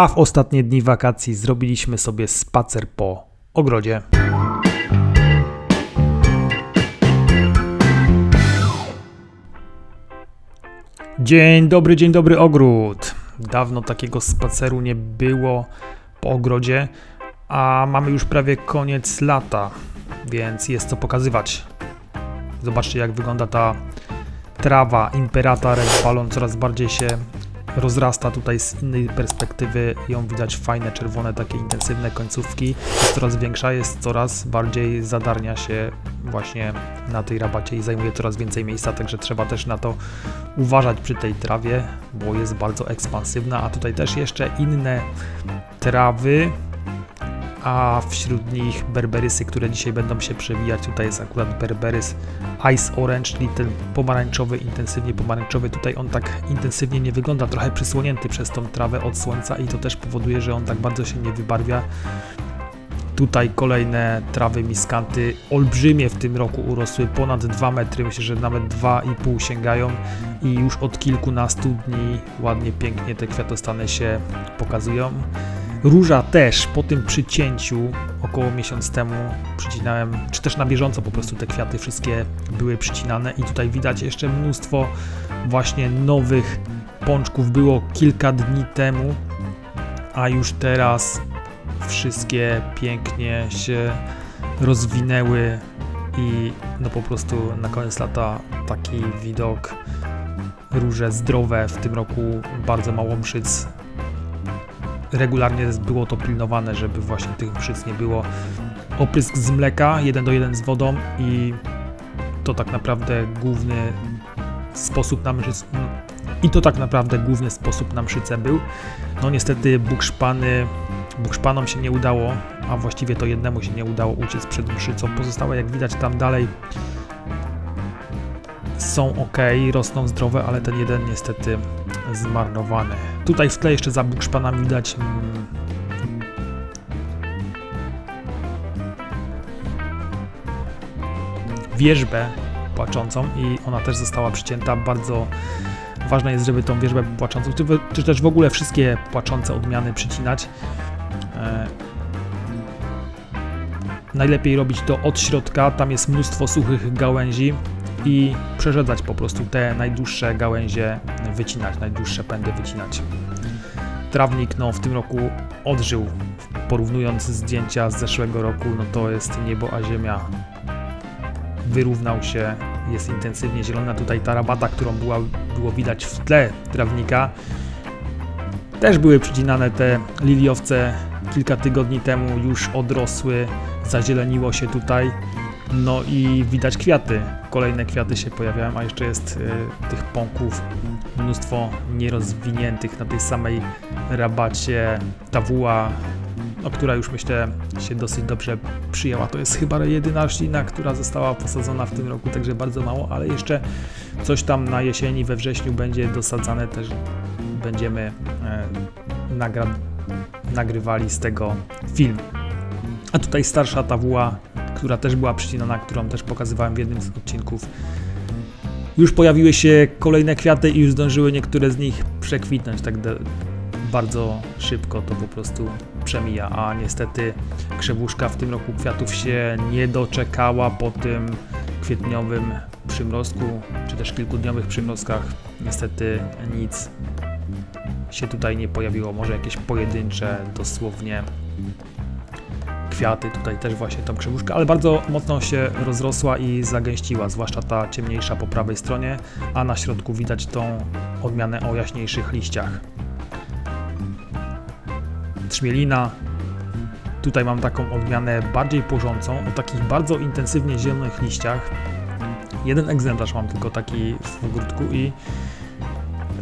a w ostatnie dni wakacji zrobiliśmy sobie spacer po ogrodzie. Dzień dobry, dzień dobry ogród. Dawno takiego spaceru nie było po ogrodzie, a mamy już prawie koniec lata, więc jest co pokazywać. Zobaczcie jak wygląda ta trawa Imperata Red Ballon coraz bardziej się rozrasta tutaj z innej perspektywy. Ją widać fajne, czerwone, takie intensywne końcówki. Jest coraz większa, jest coraz bardziej zadarnia się właśnie na tej rabacie i zajmuje coraz więcej miejsca, także trzeba też na to uważać przy tej trawie, bo jest bardzo ekspansywna, a tutaj też jeszcze inne trawy, a wśród nich berberysy, które dzisiaj będą się przewijać. Tutaj jest akurat berberys Ice Orange, czyli ten pomarańczowy, intensywnie pomarańczowy. Tutaj on tak intensywnie nie wygląda, trochę przysłonięty przez tą trawę od słońca i to też powoduje, że on tak bardzo się nie wybarwia. Tutaj kolejne trawy miskanty, olbrzymie w tym roku urosły, ponad 2 metry, myślę, że nawet 2,5 sięgają i już od kilkunastu dni ładnie, pięknie te kwiatostany się pokazują. Róża też po tym przycięciu około miesiąc temu przycinałem, czy też na bieżąco po prostu te kwiaty wszystkie były przycinane i tutaj widać jeszcze mnóstwo właśnie nowych pączków. Było kilka dni temu, a już teraz wszystkie pięknie się rozwinęły i no po prostu na koniec lata taki widok róże zdrowe w tym roku bardzo mało mszyc regularnie było to pilnowane, żeby właśnie tych mszyc nie było. Oprysk z mleka, jeden do jeden z wodą i to tak naprawdę główny sposób na mszyc... I to tak naprawdę główny sposób na mszycę był. No niestety bukszpany, bukszpanom się nie udało, a właściwie to jednemu się nie udało uciec przed mszycą. Pozostałe jak widać tam dalej są ok, rosną zdrowe, ale ten jeden niestety zmarnowany. Tutaj w tle jeszcze za bukszpanami widać mm, wierzbę płaczącą i ona też została przycięta. Bardzo ważne jest, żeby tą wierzbę płaczącą, czy, czy też w ogóle wszystkie płaczące odmiany przycinać. E, najlepiej robić to od środka, tam jest mnóstwo suchych gałęzi, i przerzedzać po prostu te najdłuższe gałęzie, wycinać, najdłuższe pędy wycinać. Trawnik no, w tym roku odżył, porównując zdjęcia z zeszłego roku, no to jest niebo a ziemia. Wyrównał się, jest intensywnie zielona. Tutaj ta rabata, którą była, było widać w tle trawnika, też były przycinane te liliowce kilka tygodni temu, już odrosły, zazieleniło się tutaj. No i widać kwiaty. Kolejne kwiaty się pojawiają, a jeszcze jest y, tych pąków mnóstwo nierozwiniętych na tej samej rabacie. Tawuła, no, która już myślę się dosyć dobrze przyjęła. To jest chyba jedyna roślina, która została posadzona w tym roku, także bardzo mało, ale jeszcze coś tam na jesieni, we wrześniu będzie dosadzane, też będziemy e, nagrywali z tego film. A tutaj starsza tawuła która też była przycinana, którą też pokazywałem w jednym z odcinków. Już pojawiły się kolejne kwiaty i już zdążyły niektóre z nich przekwitnąć, tak bardzo szybko to po prostu przemija, a niestety krzewuszka w tym roku kwiatów się nie doczekała po tym kwietniowym przymrozku, czy też kilkudniowych przymrozkach. Niestety nic się tutaj nie pojawiło, może jakieś pojedyncze dosłownie kwiaty, tutaj też właśnie tą krzywuszkę, ale bardzo mocno się rozrosła i zagęściła, zwłaszcza ta ciemniejsza po prawej stronie, a na środku widać tą odmianę o jaśniejszych liściach. Trzmielina. Tutaj mam taką odmianę bardziej porzącą, o takich bardzo intensywnie zielonych liściach. Jeden egzemplarz mam tylko taki w ogródku i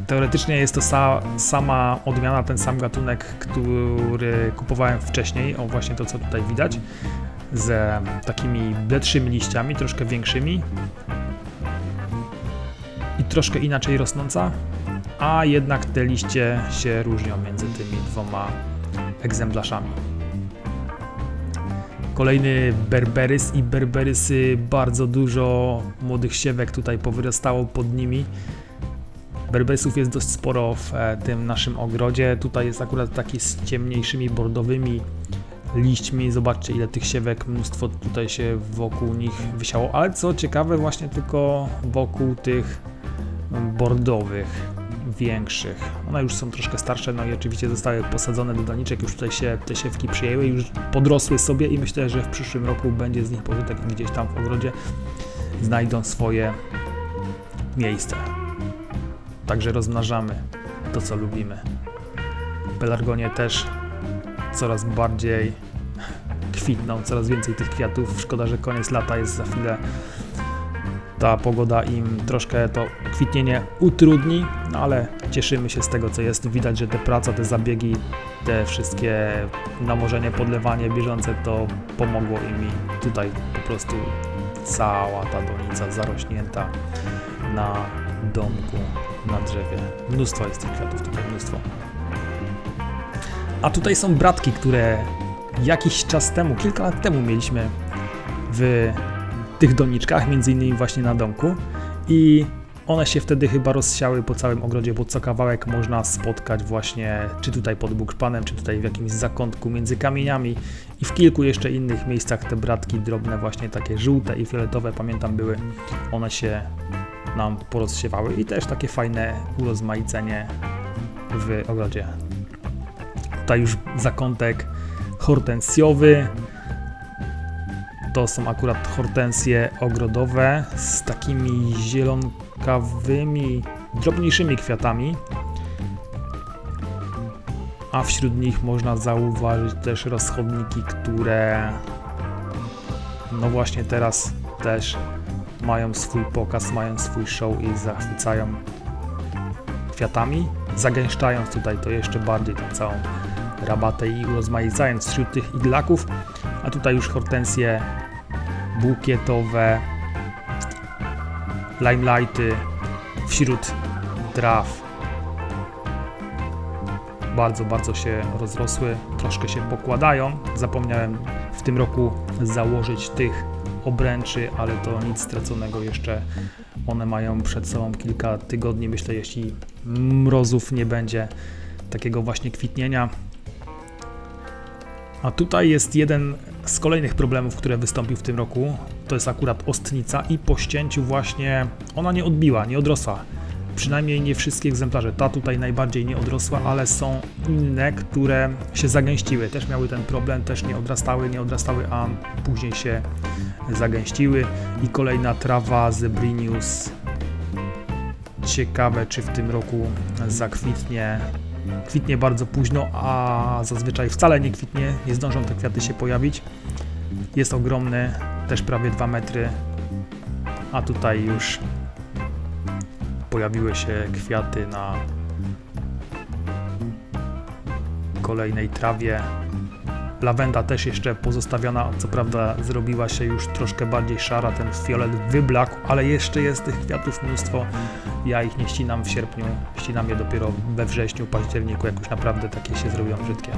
Teoretycznie jest to sa, sama odmiana, ten sam gatunek, który kupowałem wcześniej, o właśnie to co tutaj widać, z takimi bledszymi liściami, troszkę większymi i troszkę inaczej rosnąca, a jednak te liście się różnią między tymi dwoma egzemplarzami. Kolejny berberys i berberysy, bardzo dużo młodych siewek tutaj powyrastało pod nimi Berbesów jest dość sporo w e, tym naszym ogrodzie. Tutaj jest akurat taki z ciemniejszymi bordowymi liśćmi. Zobaczcie ile tych siewek, mnóstwo tutaj się wokół nich wysiało. Ale co ciekawe właśnie tylko wokół tych bordowych, większych. One już są troszkę starsze, no i oczywiście zostały posadzone do doniczek, już tutaj się te siewki przyjęły, już podrosły sobie i myślę, że w przyszłym roku będzie z nich pożytek gdzieś tam w ogrodzie znajdą swoje miejsce. Także rozmnażamy to, co lubimy. Pelargonie też coraz bardziej kwitną, coraz więcej tych kwiatów. Szkoda, że koniec lata jest za chwilę. Ta pogoda im troszkę to kwitnienie utrudni, no ale cieszymy się z tego, co jest. Widać, że te praca, te zabiegi, te wszystkie nawożenie, podlewanie bieżące to pomogło im i tutaj po prostu cała ta donica zarośnięta na domku, na drzewie. Mnóstwo jest tych kwiatów tutaj, mnóstwo. A tutaj są bratki, które jakiś czas temu, kilka lat temu mieliśmy w tych doniczkach, między innymi właśnie na domku i one się wtedy chyba rozsiały po całym ogrodzie, bo co kawałek można spotkać właśnie czy tutaj pod bukszpanem, czy tutaj w jakimś zakątku między kamieniami i w kilku jeszcze innych miejscach te bratki drobne właśnie takie żółte i fioletowe, pamiętam były, one się nam porozsiewały i też takie fajne urozmaicenie w ogrodzie. Tutaj już zakątek hortensjowy. To są akurat hortensje ogrodowe z takimi zielonkawymi, drobniejszymi kwiatami. A wśród nich można zauważyć też rozchodniki, które no właśnie teraz też mają swój pokaz, mają swój show i zachwycają kwiatami, zagęszczając tutaj to jeszcze bardziej tą całą rabatę i urozmaicając wśród tych iglaków, a tutaj już hortensje bukietowe, limelighty wśród traw. Bardzo, bardzo się rozrosły, troszkę się pokładają. Zapomniałem w tym roku założyć tych obręczy, ale to nic straconego jeszcze. One mają przed sobą kilka tygodni, myślę, jeśli mrozów nie będzie takiego właśnie kwitnienia. A tutaj jest jeden z kolejnych problemów, które wystąpił w tym roku. To jest akurat ostnica i po ścięciu właśnie ona nie odbiła, nie odrosła. Przynajmniej nie wszystkie egzemplarze. Ta tutaj najbardziej nie odrosła, ale są inne, które się zagęściły. Też miały ten problem, też nie odrastały, nie odrastały, a później się zagęściły. I kolejna trawa Zebrinius. Ciekawe, czy w tym roku zakwitnie kwitnie bardzo późno, a zazwyczaj wcale nie kwitnie, nie zdążą te kwiaty się pojawić. Jest ogromny, też prawie 2 metry, a tutaj już pojawiły się kwiaty na kolejnej trawie. Lawenda też jeszcze pozostawiona, co prawda zrobiła się już troszkę bardziej szara, ten fiolet wyblakł, ale jeszcze jest tych kwiatów mnóstwo. Ja ich nie ścinam w sierpniu, ścinam je dopiero we wrześniu, październiku, jak już naprawdę takie się zrobią brzydkie.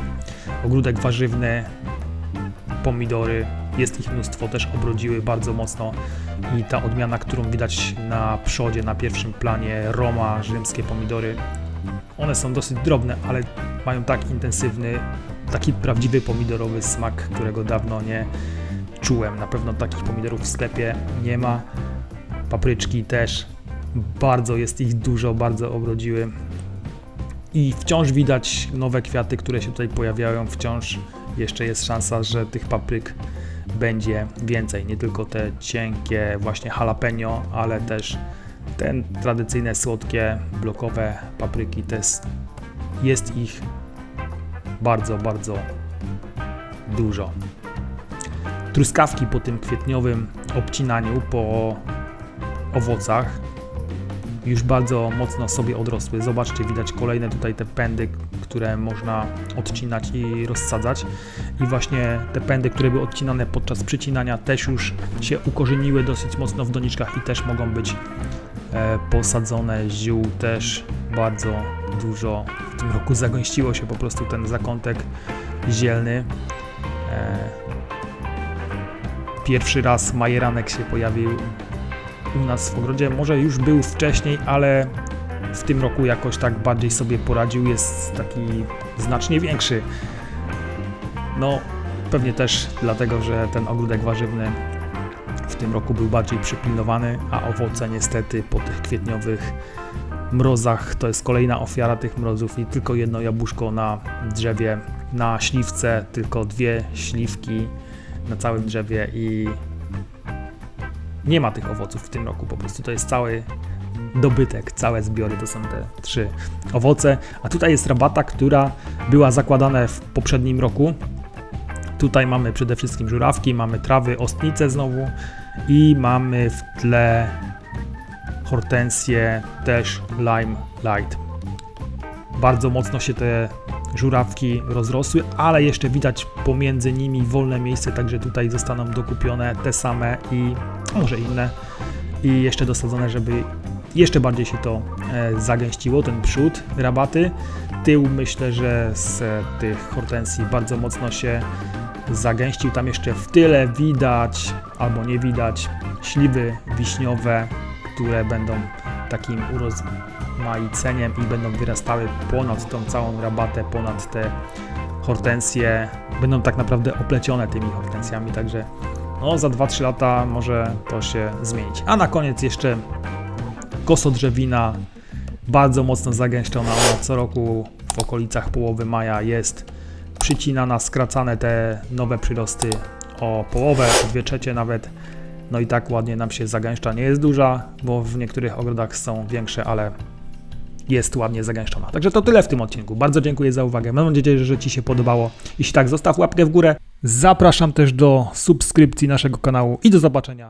Ogródek warzywny, pomidory, jest ich mnóstwo, też obrodziły bardzo mocno i ta odmiana, którą widać na przodzie, na pierwszym planie, Roma, rzymskie pomidory, one są dosyć drobne, ale mają tak intensywny, taki prawdziwy pomidorowy smak, którego dawno nie czułem. Na pewno takich pomidorów w sklepie nie ma. Papryczki też bardzo jest ich dużo, bardzo obrodziły. I wciąż widać nowe kwiaty, które się tutaj pojawiają. Wciąż jeszcze jest szansa, że tych papryk będzie więcej. Nie tylko te cienkie, właśnie jalapeno, ale też te tradycyjne, słodkie, blokowe papryki. Jest ich bardzo, bardzo dużo. Truskawki po tym kwietniowym obcinaniu, po owocach, już bardzo mocno sobie odrosły. Zobaczcie, widać kolejne tutaj te pędy, które można odcinać i rozsadzać. I właśnie te pędy, które były odcinane podczas przycinania, też już się ukorzeniły dosyć mocno w doniczkach i też mogą być e, posadzone. Ziół też bardzo dużo w tym roku zagęściło się po prostu ten zakątek zielny. E, pierwszy raz majeranek się pojawił u nas w ogrodzie. Może już był wcześniej, ale w tym roku jakoś tak bardziej sobie poradził, jest taki znacznie większy. No, pewnie też dlatego, że ten ogródek warzywny w tym roku był bardziej przypilnowany, a owoce niestety po tych kwietniowych mrozach to jest kolejna ofiara tych mrozów i tylko jedno jabłuszko na drzewie, na śliwce tylko dwie śliwki na całym drzewie i nie ma tych owoców w tym roku, po prostu to jest cały dobytek, całe zbiory to są te trzy owoce, a tutaj jest rabata, która była zakładana w poprzednim roku. Tutaj mamy przede wszystkim żurawki, mamy trawy, ostnice znowu i mamy w tle hortensję, też lime light. Bardzo mocno się te żurawki rozrosły, ale jeszcze widać pomiędzy nimi wolne miejsce, także tutaj zostaną dokupione te same i może inne i jeszcze dosadzone, żeby jeszcze bardziej się to e, zagęściło, ten przód rabaty. Tył myślę, że z e, tych hortensji bardzo mocno się zagęścił. Tam jeszcze w tyle widać albo nie widać śliwy wiśniowe, które będą takim urozmaiceniem i będą wyrastały ponad tą całą rabatę, ponad te hortensje. Będą tak naprawdę oplecione tymi hortensjami, także no, za 2-3 lata może to się zmienić. A na koniec jeszcze kosodrzewina, bardzo mocno zagęszczona. Ona co roku w okolicach połowy maja jest przycinana, skracane te nowe przyrosty o połowę, o dwie trzecie nawet. No i tak ładnie nam się zagęszcza. Nie jest duża, bo w niektórych ogrodach są większe, ale jest ładnie zagęszczona. Także to tyle w tym odcinku. Bardzo dziękuję za uwagę. Mam nadzieję, że Ci się podobało. Jeśli tak, zostaw łapkę w górę. Zapraszam też do subskrypcji naszego kanału i do zobaczenia.